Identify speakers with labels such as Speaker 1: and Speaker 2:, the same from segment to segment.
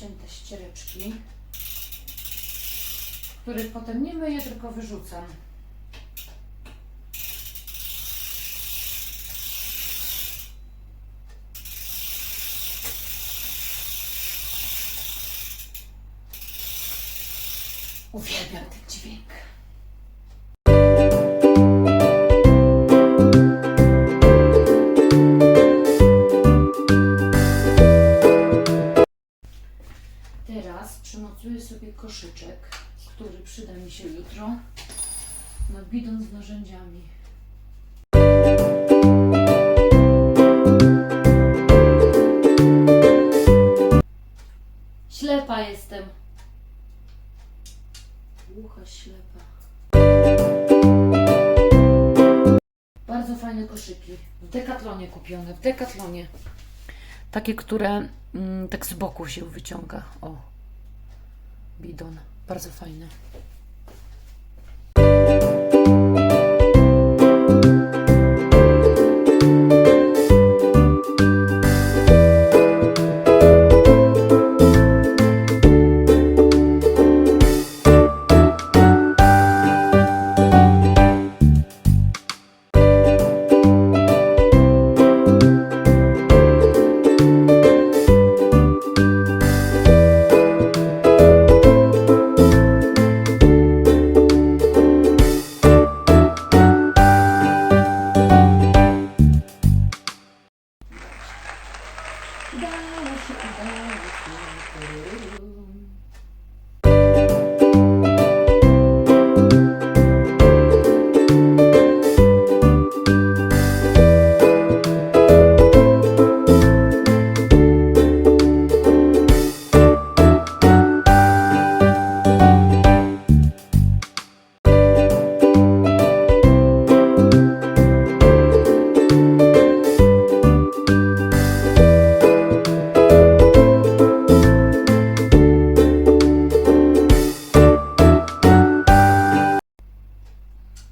Speaker 1: obcięte ściereczki, których potem nie myję, tylko wyrzucam. Uwielbiam ten dźwięk. Się jutro na bidon z narzędziami. Ślepa jestem. Głucha ślepa. Bardzo fajne koszyki. W Decathlonie kupione, w Decathlonie. Takie, które mm, tak z boku się wyciąga. O, bidon. Bardzo fajne.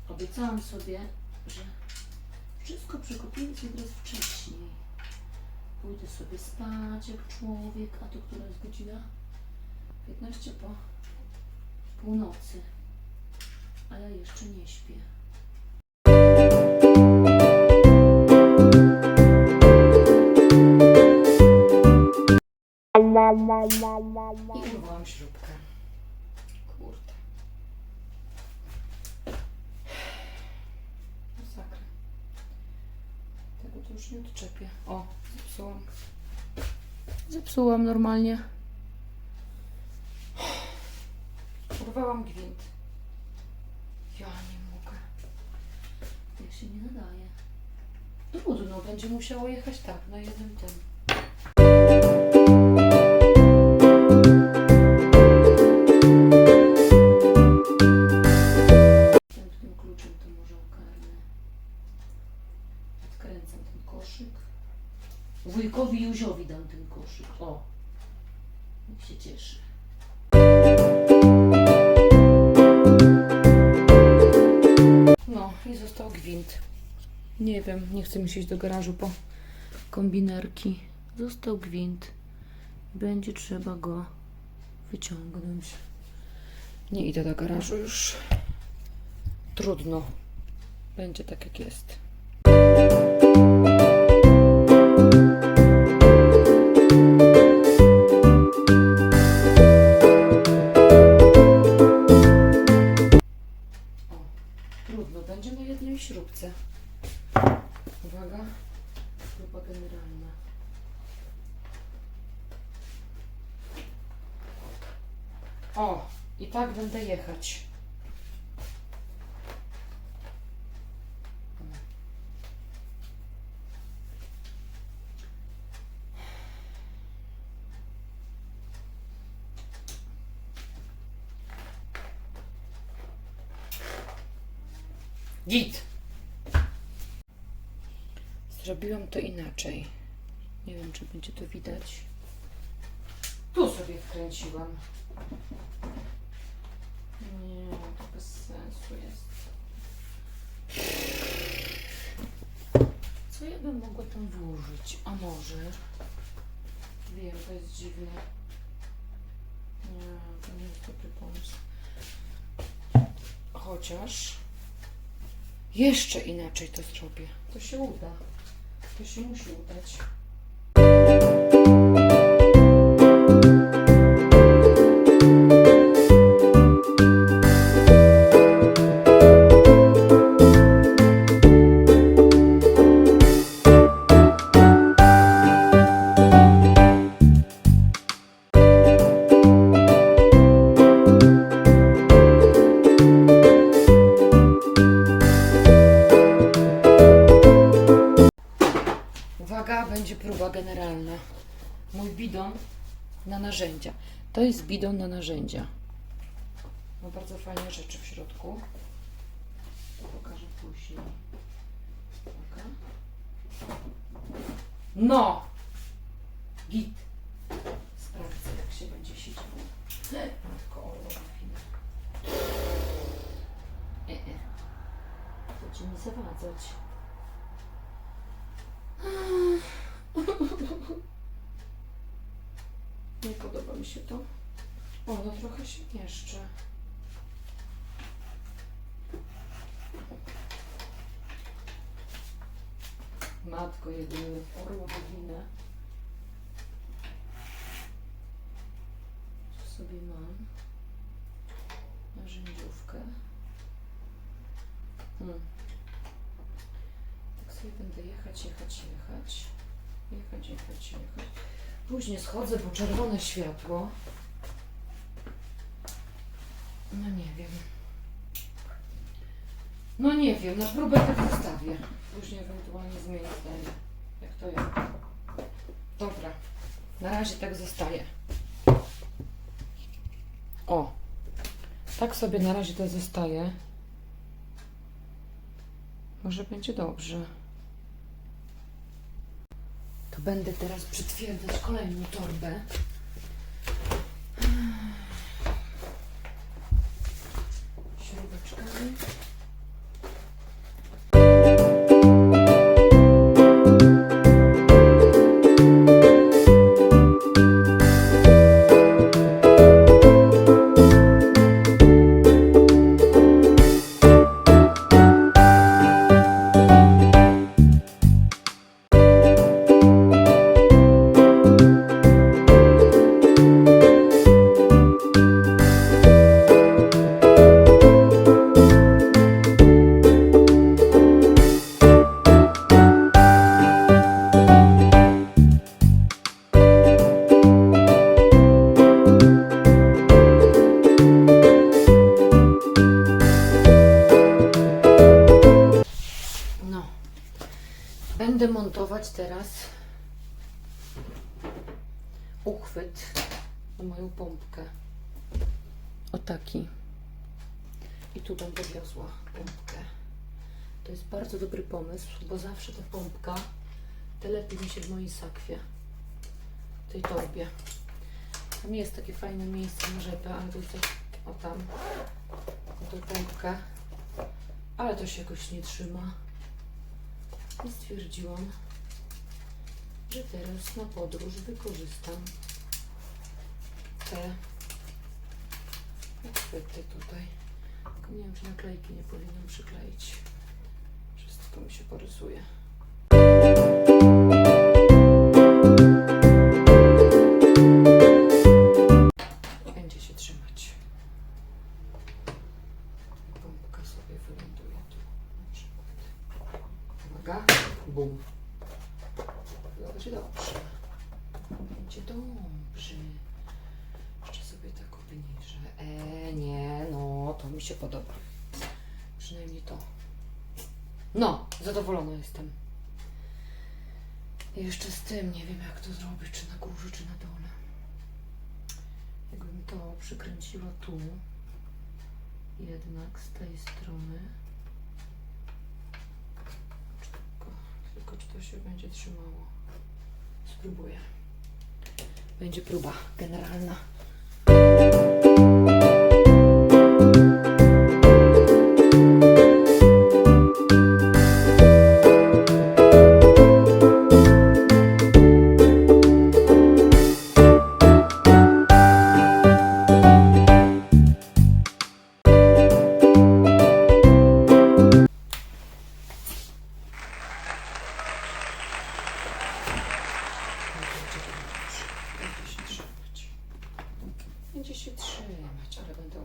Speaker 1: Obiecałam sobie, że wszystko przygotuję sobie teraz wcześniej. Pójdę sobie spać jak człowiek, a to która jest godzina? 15 po północy. A ja jeszcze nie śpię. I urwałam śrubkę. Kurde. Masakra. Tego to już nie odczepię. O, zepsułam. Zepsułam normalnie. Urwałam gwint. Ja nie mogę. Jak się nie nadaje. Trudno, będzie musiało jechać tak, na jednym tym. Tym wiem, nie chcę mi iść do garażu po kombinerki. Został gwint. Będzie trzeba go wyciągnąć. Nie idę do garażu już. Trudno. Będzie tak jak jest. Trudno. Będzie na jednej śrubce. Uwaga. Próba generalna. O, i tak będę jechać. Git. Zrobiłam to inaczej. Nie wiem, czy będzie to widać. Tu sobie wkręciłam. Nie, to bez sensu jest. Co ja bym mogła tam włożyć? A może? Wiem, to jest dziwne. dobry pomysł. Chociaż jeszcze inaczej to zrobię. To się uda. To się musi narzędzia. To jest bidon na narzędzia. Ma bardzo fajne rzeczy w środku. Pokażę później. Uwaga. No! Git. Sprawdzę, jak się będzie siedziało. Matko, o, chwilę. E, e. Będzie mi zawadzać. Nie podoba mi się to. O, no trochę się mieszczę. Matko jedyny, orła bogina. Tu sobie mam narzędziówkę. Hmm. Tak sobie będę jechać, jechać, jechać. Jechać, jechać, jechać. Później schodzę, bo czerwone światło. No nie wiem. No nie wiem, na próbę tak zostawię. Później ewentualnie zmienię zdanie. Jak to jest? Dobra. Na razie tak zostaje. O. Tak sobie na razie to zostaje. Może będzie dobrze. To będę teraz przytwierdzać kolejną torbę. Śrubeczkami. Montować teraz uchwyt na moją pompkę. O taki. I tu będę wiozła pompkę. To jest bardzo dobry pomysł, bo zawsze ta pompka telepie mi się w mojej sakwie. W tej torbie. Tam jest takie fajne miejsce na rzepę, ale to jest tak, o tam, o tą pompkę. Ale to się jakoś nie trzyma. I stwierdziłam, że teraz na podróż wykorzystam te uchwyty tutaj. Nie wiem, czy naklejki nie powinnam przykleić. Wszystko mi się porysuje. Przynajmniej to. No, zadowolona jestem. Jeszcze z tym nie wiem, jak to zrobić, czy na górze, czy na dole. Jakbym to przykręciła tu, jednak z tej strony. Tylko, tylko czy to się będzie trzymało? Spróbuję. Będzie próba generalna.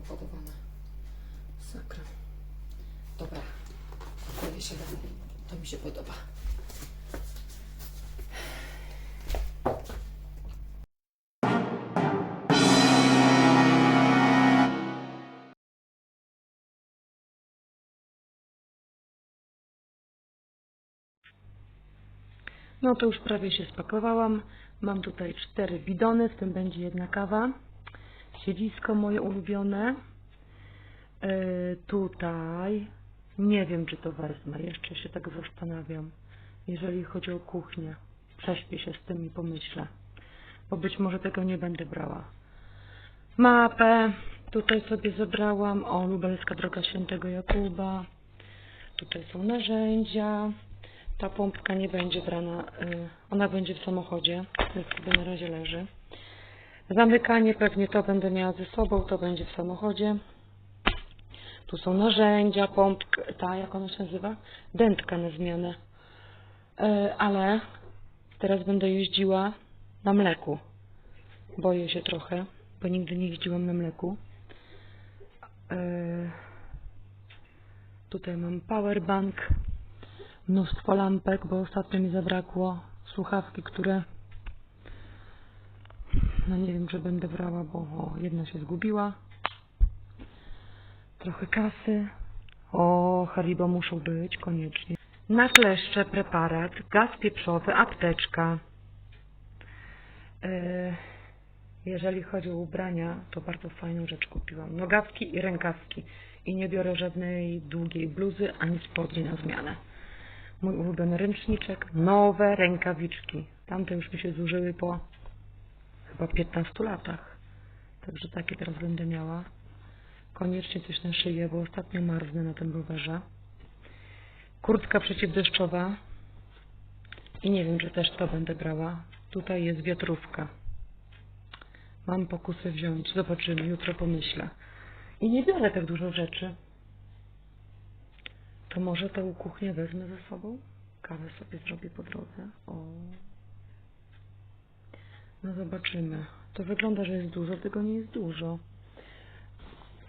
Speaker 1: Opodowana. Sakra. Dobra, pakuję się dalej. To mi się podoba. No to już prawie się spakowałam. Mam tutaj cztery bidony, w tym będzie jedna kawa. Siedzisko moje ulubione. Yy, tutaj nie wiem, czy to wezmę. Jeszcze się tak zastanawiam. Jeżeli chodzi o kuchnię. Prześpię się z tym i pomyślę. Bo być może tego nie będę brała. Mapę tutaj sobie zebrałam. O, Lubelska Droga Świętego Jakuba. Tutaj są narzędzia. Ta pompka nie będzie brana, y, ona będzie w samochodzie, więc sobie na razie leży. Zamykanie pewnie to będę miała ze sobą, to będzie w samochodzie. Tu są narzędzia, pompka, ta jak ona się nazywa? Dętka na zmianę. Y, Ale teraz będę jeździła na mleku. Boję się trochę, bo nigdy nie jeździłam na mleku. Y, Tutaj mam powerbank mnóstwo lampek, bo ostatnio mi zabrakło słuchawki, które no nie wiem, czy będę brała, bo jedna się zgubiła. Trochę kasy. O, Haribo muszą być koniecznie. Na kleszcze preparat, gaz pieprzowy, apteczka. E, Jeżeli chodzi o ubrania, to bardzo fajną rzecz kupiłam. Nogawki i rękawki. I nie biorę żadnej długiej bluzy ani spodni na zmianę mój ulubiony ręczniczek, nowe rękawiczki. Tamte już mi się zużyły po chyba 15 latach. Także takie teraz będę miała. Koniecznie coś na szyję, bo ostatnio marznę na tym rowerze. Kurtka przeciwdeszczowa. I nie wiem, czy też to będę brała. Tutaj jest wiatrówka. Mam pokusę wziąć. Zobaczymy, jutro pomyślę. I nie biorę tak dużo rzeczy. To może tę kuchnię wezmę ze sobą? Kawę sobie zrobię po drodze. O. No zobaczymy. To wygląda, że jest dużo, tego nie jest dużo.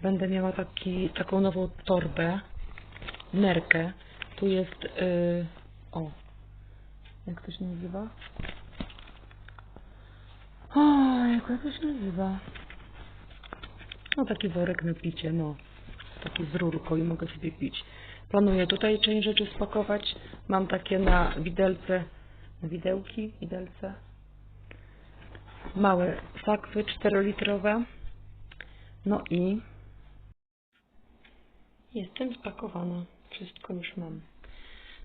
Speaker 1: Będę miała taki, taką nową torbę, nerkę. Tu jest, yy, o, jak to się nazywa? O, jak to się nazywa? No taki worek na picie, no. Taki z rurką i mogę sobie pić. Planuję tutaj część rzeczy spakować. Mam takie na widelce, na widełki, widelce. Małe sakwy 4-litrowe. No i jestem spakowana. Wszystko już mam.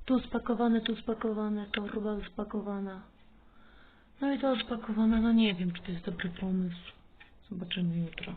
Speaker 1: Tu spakowane, tu spakowane, torba spakowana. No i to spakowana, no nie wiem, czy to jest dobry pomysł. Zobaczymy jutro.